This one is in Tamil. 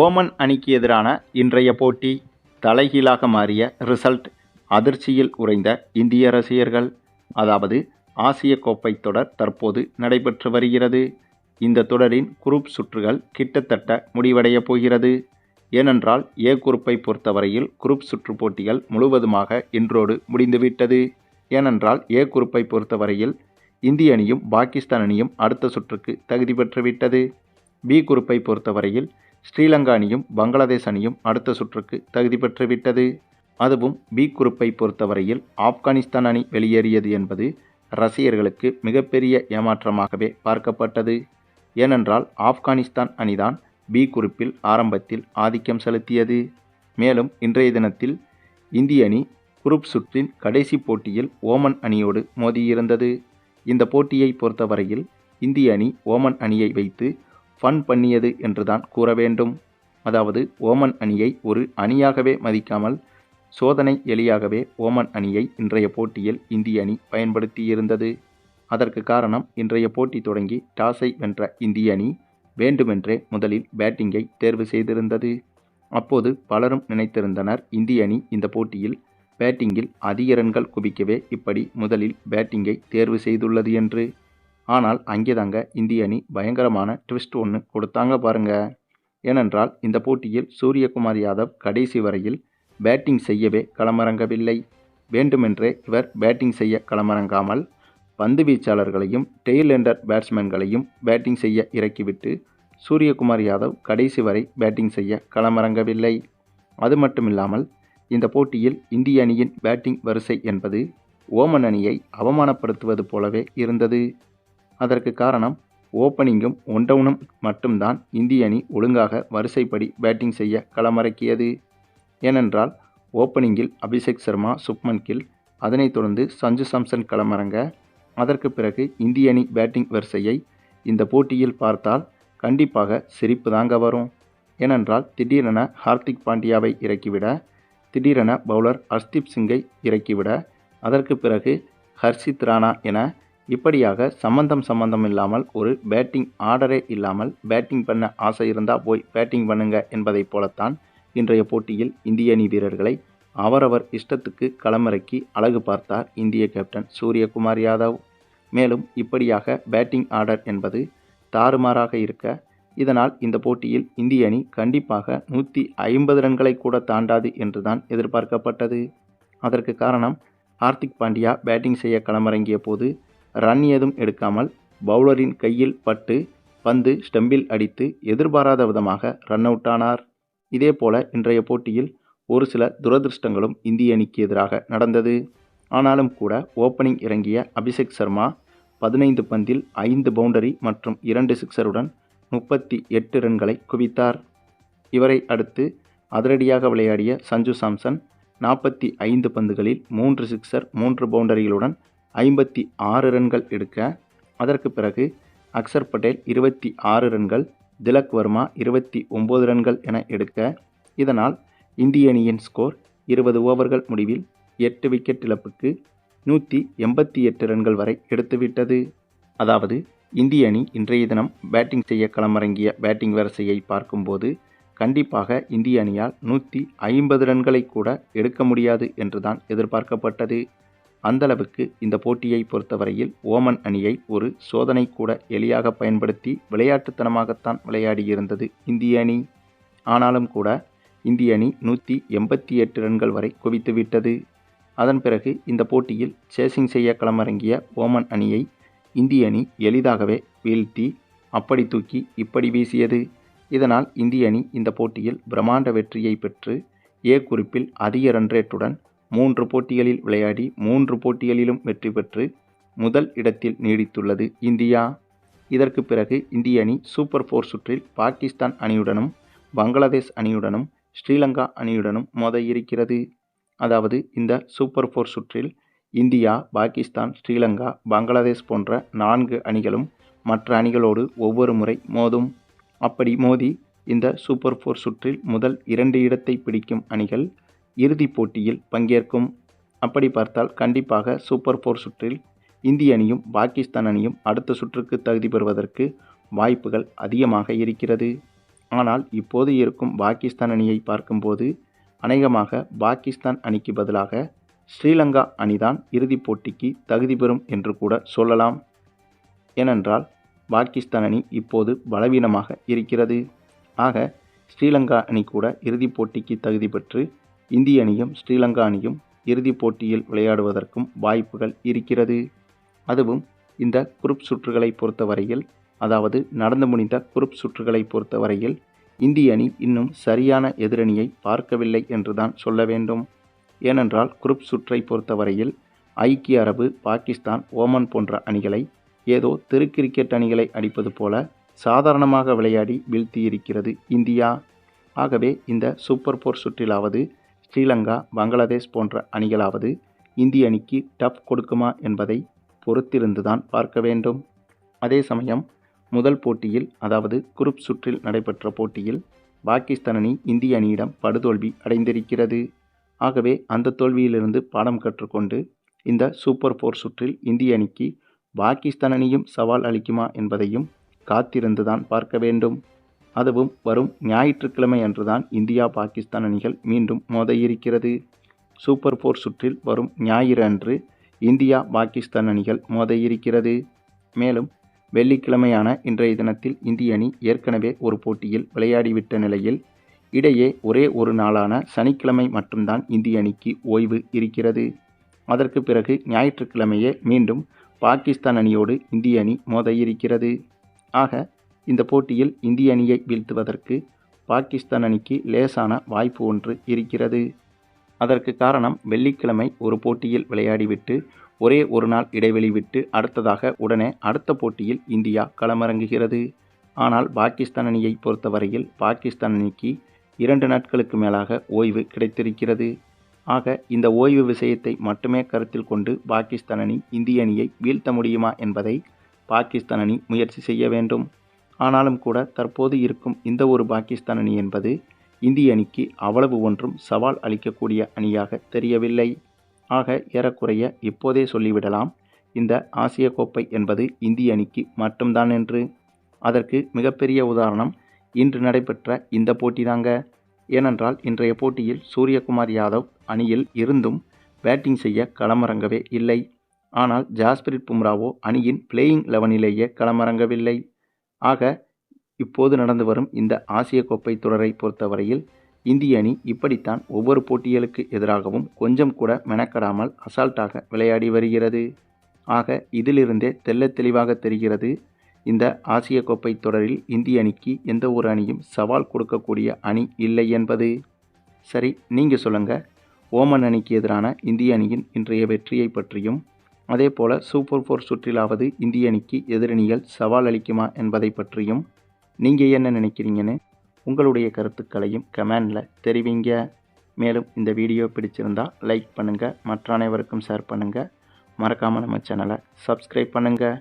ஓமன் அணிக்கு எதிரான இன்றைய போட்டி தலைகீழாக மாறிய ரிசல்ட் அதிர்ச்சியில் உறைந்த இந்திய ரசிகர்கள். அதாவது ஆசிய கோப்பை தொடர் தற்போது நடைபெற்று வருகிறது. இந்த தொடரின் குரூப் சுற்றுகள் கிட்டத்தட்ட முடிவடைய போகிறது. ஏனென்றால் ஏ குரூப்பை பொறுத்தவரையில் குரூப் சுற்று போட்டிகள் முழுவதுமாக இன்றோடு முடிந்துவிட்டது. ஏனென்றால் ஏ குரூப்பை பொறுத்தவரையில் இந்திய அணியும் பாகிஸ்தான் அணியும் அடுத்த சுற்றுக்கு தகுதி பெற்றுவிட்டது. பி குரூப்பை பொறுத்தவரையில் ஸ்ரீலங்கா அணியும் பங்களாதேஷ் அணியும் அடுத்த சுற்றுக்கு தகுதி பெற்றுவிட்டது. அதுவும் பி குரூப்பை பொறுத்தவரையில் ஆப்கானிஸ்தான் அணி வெளியேறியது என்பது ரசிகர்களுக்கு மிகப்பெரிய ஏமாற்றமாகவே பார்க்கப்பட்டது. ஏனென்றால் ஆப்கானிஸ்தான் அணிதான் பி குறிப்பில் ஆரம்பத்தில் ஆதிக்கம் செலுத்தியது. மேலும் இன்றைய தினத்தில் இந்திய அணி குரூப் சுற்றின் கடைசி போட்டியில் ஓமன் அணியோடு மோதியிருந்தது. இந்த போட்டியை பொறுத்தவரையில் இந்திய அணி ஓமன் அணியை வைத்து ஃபன் பண்ணியது என்றுதான் கூற வேண்டும். அதாவது ஓமன் அணியை ஒரு அணியாகவே மதிக்காமல் சோதனை எலியாகவே ஓமன் அணியை இன்றைய போட்டியில் இந்திய அணி பயன்படுத்தியிருந்தது. அதற்கு காரணம் இன்றைய போட்டி தொடங்கி டாஸை வென்ற இந்திய அணி வேண்டுமென்றே முதலில் பேட்டிங்கை தேர்வு செய்திருந்தது. அப்போது பலரும் நினைத்திருந்தனர் இந்திய அணி இந்த போட்டியில் பேட்டிங்கில் அதிக ரன்கள் குவிக்கவே இப்படி முதலில் பேட்டிங்கை தேர்வு செய்துள்ளது என்று. ஆனால் அங்கேதாங்க இந்திய அணி பயங்கரமான ட்விஸ்ட் ஒன்று கொடுத்தாங்க பாருங்க. ஏனென்றால் இந்த போட்டியில் சூரியகுமார் யாதவ் கடைசி வரையில் பேட்டிங் செய்யவே களமிறங்கவில்லை. வேண்டுமென்றே இவர் பேட்டிங் செய்ய களமிறங்காமல் பந்து வீச்சாளர்களையும் டெய்ல் எண்டர் பேட்ஸ்மேன்களையும் பேட்டிங் செய்ய இறக்கிவிட்டு சூரியகுமார் யாதவ் கடைசி வரை பேட்டிங் செய்ய களமிறங்கவில்லை. அது மட்டுமில்லாமல் இந்த போட்டியில் இந்திய அணியின் பேட்டிங் வரிசை என்பது ஓமன் அணியை அவமானப்படுத்துவது போலவே இருந்தது. அதற்கு காரணம் ஓப்பனிங்கும் ஒன்டவுனும் மட்டும்தான் இந்திய அணி ஒழுங்காக வரிசைப்படி பேட்டிங் செய்ய களமிறக்கியது. ஏனென்றால் ஓப்பனிங்கில் அபிஷேக் சர்மா சுப்மன் கில் அதனைத் தொடர்ந்து சஞ்சு சாம்சன் களமிறங்க அதற்கு பிறகு இந்திய அணி பேட்டிங் வரிசையை இந்த போட்டியில் பார்த்தால் கண்டிப்பாக சிரிப்பு தாங்க வரும். ஏனென்றால் திடீரென ஹார்திக் பாண்டியாவை இறக்கிவிட திடீரென பவுலர் ஹர்ஷ்தீப் சிங்கை இறக்கிவிட அதற்கு பிறகு ஹர்ஷித் ராணா என இப்படியாக சம்பந்தம் சம்பந்தம் இல்லாமல் ஒரு பேட்டிங் ஆர்டரே இல்லாமல் பேட்டிங் பண்ண ஆசை இருந்தால் போய் பேட்டிங் பண்ணுங்க என்பதைப் போலத்தான் இன்றைய போட்டியில் இந்திய அணி வீரர்களை அவரவர் இஷ்டத்துக்கு களமிறக்கி அழகு பார்த்தார் இந்திய கேப்டன் சூரியகுமார் யாதவ். மேலும் இப்படியாக பேட்டிங் ஆர்டர் என்பது தாறுமாறாக இருக்க இதனால் இந்த போட்டியில் இந்திய அணி கண்டிப்பாக நூற்றி ஐம்பது ரன்களை கூட தாண்டாது என்றுதான் எதிர்பார்க்கப்பட்டது. அதற்கு காரணம் ஹார்திக் பாண்டியா பேட்டிங் செய்ய களமிறங்கிய போது ரன் ஏதும் எடுக்காமல் பவுலரின் கையில் பட்டு பந்து ஸ்டம்பில் அடித்து எதிர்பாராத விதமாக ரன் அவுட் ஆனார். இதேபோல இன்றைய போட்டியில் ஒரு சில துரதிருஷ்டங்களும் இந்திய அணிக்கு எதிராக நடந்தது. ஆனாலும் கூட ஓப்பனிங் இறங்கிய அபிஷேக் சர்மா பதினைந்து பந்தில் ஐந்து பவுண்டரி மற்றும் இரண்டு சிக்ஸருடன் முப்பத்தி எட்டு ரன்களை குவித்தார். இவரை அடுத்து அதிரடியாக விளையாடிய சஞ்சு சாம்சன் நாற்பத்தி ஐந்து பந்துகளில் மூன்று சிக்ஸர் மூன்று பவுண்டரிகளுடன் ஐம்பத்தி ஆறு ரன்கள் எடுக்க அதற்கு பிறகு அக்சர் பட்டேல் இருபத்தி ஆறு ரன்கள் திலக் வர்மா இருபத்தி ஒம்பது ரன்கள் என எடுக்க இதனால் இந்திய அணியின் ஸ்கோர் இருபது ஓவர்கள் முடிவில் எட்டு விக்கெட் இழப்புக்கு நூற்றி எண்பத்தி எட்டு ரன்கள் வரை எடுத்துவிட்டது. அதாவது இந்திய அணி இன்றைய தினம் பேட்டிங் செய்ய களமிறங்கிய பேட்டிங் வரிசையை பார்க்கும்போது கண்டிப்பாக இந்திய அணியால் நூற்றி ஐம்பது ரன்களை கூட எடுக்க முடியாது என்றுதான் எதிர்பார்க்கப்பட்டது. அந்தளவுக்கு இந்த போட்டியை பொறுத்தவரையில் ஓமன் அணியை ஒரு சோதனை கூட எளியாக பயன்படுத்தி விளையாட்டுத்தனமாகத்தான் விளையாடியிருந்தது இந்திய அணி. ஆனாலும் கூட இந்திய அணி நூற்றி எண்பத்தி எட்டு ரன்கள் வரை குவித்துவிட்டது அதன் பிறகு இந்த போட்டியில் சேசிங் செய்ய களமிறங்கிய ஓமன் அணியை இந்திய அணி எளிதாகவே வீழ்த்தி அப்படி தூக்கி இப்படி வீசியது. இதனால் இந்திய அணி இந்த போட்டியில் பிரம்மாண்ட வெற்றியை பெற்று ஏ குறிப்பில் அதிக ரன் ரேட்டுடன் மூன்று போட்டிகளில் விளையாடி மூன்று போட்டிகளிலும் வெற்றி பெற்று முதல் இடத்தில் நீடித்துள்ளது இந்தியா. இதற்கு பிறகு இந்திய அணி சூப்பர் ஃபோர் சுற்றில் பாகிஸ்தான் அணியுடனும் பங்களாதேஷ் அணியுடனும் ஸ்ரீலங்கா அணியுடனும் மோத இருக்கிறது. அதாவது இந்த சூப்பர் ஃபோர் சுற்றில் இந்தியா பாகிஸ்தான் ஸ்ரீலங்கா பங்களாதேஷ் போன்ற நான்கு அணிகளும் மற்ற அணிகளோடு ஒவ்வொரு முறை மோதும். அப்படி மோதி இந்த சூப்பர் ஃபோர் சுற்றில் முதல் இரண்டு இடத்தை பிடிக்கும் அணிகள் இறுதிப் போட்டியில் பங்கேற்கும். அப்படி பார்த்தால் கண்டிப்பாக சூப்பர் ஃபோர் சுற்றில் இந்திய அணியும் பாகிஸ்தான் அணியும் அடுத்த சுற்றுக்கு தகுதி பெறுவதற்கு வாய்ப்புகள் அதிகமாக இருக்கிறது. ஆனால் இப்போது இருக்கும் பாகிஸ்தான் அணியை பார்க்கும்போது அநேகமாக பாகிஸ்தான் அணிக்கு பதிலாக ஸ்ரீலங்கா அணிதான் இறுதிப் போட்டிக்கு தகுதி பெறும் என்று கூட சொல்லலாம். ஏனென்றால் பாகிஸ்தான் அணி இப்போது பலவீனமாக இருக்கிறது. ஆக ஸ்ரீலங்கா அணி கூட இறுதிப் போட்டிக்கு தகுதி பெற்று இந்திய அணியும் ஸ்ரீலங்கா அணியும் இறுதிப் போட்டியில் விளையாடுவதற்கும் வாய்ப்புகள் இருக்கிறது. அதுவும் இந்த குரூப் சுற்றுகளை பொறுத்தவரையில் அதாவது நடந்து முடிந்த குரூப் சுற்றுகளை பொறுத்தவரையில் இந்திய அணி இன்னும் சரியான எதிரணியை பார்க்கவில்லை என்றுதான் சொல்ல வேண்டும். ஏனென்றால் குரூப் சுற்றை பொறுத்தவரையில் ஐக்கிய அரபு பாகிஸ்தான் ஓமன் போன்ற அணிகளை ஏதோ தெரு கிரிக்கெட் அணிகளை அடிப்பது போல சாதாரணமாக விளையாடி வீழ்த்தியிருக்கிறது இந்தியா. ஆகவே இந்த சூப்பர் போர் சுற்றிலாவது ஸ்ரீலங்கா பங்களாதேஷ் போன்ற அணிகளாவது இந்திய அணிக்கு டஃப் கொடுக்குமா என்பதை பொறுத்திருந்துதான் பார்க்க வேண்டும். அதே சமயம் முதல் போட்டியில் அதாவது குரூப் சுற்றில் நடைபெற்ற போட்டியில் பாகிஸ்தான் அணி இந்திய அணியிடம் படுதோல்வி அடைந்திருக்கிறது. ஆகவே அந்த தோல்வியிலிருந்து பாடம் கற்றுக்கொண்டு இந்த சூப்பர் ஃபோர் சுற்றில் இந்திய அணிக்கு பாகிஸ்தான் அணியும் சவால் அளிக்குமா என்பதையும் காத்திருந்துதான் பார்க்க வேண்டும். அதுவும் வரும் ஞாயிற்றுக்கிழமை அன்றுதான் இந்தியா பாகிஸ்தான் அணிகள் மீண்டும் மோத இருக்கிறது சூப்பர் போர் சுற்றில் வரும் ஞாயிறு அன்று இந்தியா பாகிஸ்தான் அணிகள் மோத இருக்கிறது மேலும் வெள்ளிக்கிழமையான இன்றைய தினத்தில் இந்திய அணி ஏற்கனவே ஒரு போட்டியில் விளையாடிவிட்ட நிலையில் இடையே ஒரே ஒரு நாளான சனிக்கிழமை மட்டும்தான் இந்திய அணிக்கு ஓய்வு இருக்கிறது. அதற்கு பிறகு ஞாயிற்றுக்கிழமையே மீண்டும் பாகிஸ்தான் அணியோடு இந்திய அணி மோத இருக்கிறது ஆக இந்த போட்டியில் இந்திய அணியை வீழ்த்துவதற்கு பாகிஸ்தான் அணிக்கு லேசான வாய்ப்பு ஒன்று இருக்கிறது. அதற்கு காரணம் வெள்ளிக்கிழமை ஒரு போட்டியில் விளையாடிவிட்டு ஒரே ஒரு நாள் இடைவெளி விட்டு அடுத்ததாக உடனே அடுத்த போட்டியில் இந்தியா களமிறங்குகிறது. ஆனால் பாகிஸ்தான் அணியை பொறுத்தவரையில் பாகிஸ்தான் அணிக்கு இரண்டு நாட்களுக்கு மேலாக ஓய்வு கிடைத்திருக்கிறது. ஆக இந்த ஓய்வு விஷயத்தை மட்டுமே கருத்தில் கொண்டு பாகிஸ்தான் அணி இந்திய அணியை வீழ்த்த முடியுமா என்பதை பாகிஸ்தான் அணி முயற்சி செய்ய வேண்டும். ஆனாலும் கூட தற்போது இருக்கும் இந்த ஒரு பாகிஸ்தான் அணி என்பது இந்திய அணிக்கு அவ்வளவு ஒன்றும் சவால் அளிக்கக்கூடிய அணியாக தெரியவில்லை. ஆக ஏறக்குறைய இப்போதே சொல்லிவிடலாம் இந்த ஆசிய கோப்பை என்பது இந்திய அணிக்கு மட்டும்தான் என்று. அதற்கு மிகப்பெரிய உதாரணம் இன்று நடைபெற்ற இந்த போட்டிதாங்க. ஏனென்றால் இன்றைய போட்டியில் சூரியகுமார் யாதவ் அணியில் இருந்தும் பேட்டிங் செய்ய களமிறங்கவே இல்லை. ஆனால் ஜாஸ்பிரிட் பும்ராவோ அணியின் பிளேயிங் லெவனிலேயே களமிறங்கவில்லை. ஆக இப்போது நடந்து வரும் இந்த ஆசிய கோப்பை தொடரை பொறுத்தவரையில் இந்திய அணி இப்படித்தான் ஒவ்வொரு போட்டிகளுக்கு எதிராகவும் கொஞ்சம் கூட மெனக்கடாமல் அசால்ட்டாக விளையாடி வருகிறது. ஆக இதிலிருந்தே தெள்ளத் தெளிவாக தெரிகிறது இந்த ஆசிய கோப்பை தொடரில் இந்திய அணிக்கு எந்த ஒரு அணியும் சவால் கொடுக்கக்கூடிய அணி இல்லை என்பது. சரி நீங்கள் சொல்லுங்கள் ஓமன் அணிக்கு எதிரான இந்திய அணியின் இன்றைய வெற்றியை பற்றியும் அதே போல் சூப்பர் ஃபோர் சுற்றிலாவது இந்திய அணிக்கு எதிரணிகள் சவால் அளிக்குமா என்பதை பற்றியும் நீங்கள் என்ன நினைக்கிறீங்கன்னு உங்களுடைய கருத்துக்களையும் கமெண்டில் தெரிவிங்க. மேலும் இந்த வீடியோ பிடிச்சிருந்தால் லைக் பண்ணுங்கள் மற்ற அனைவருக்கும் ஷேர் பண்ணுங்கள் மறக்காமல் நம்ம சேனலை சப்ஸ்கிரைப் பண்ணுங்கள்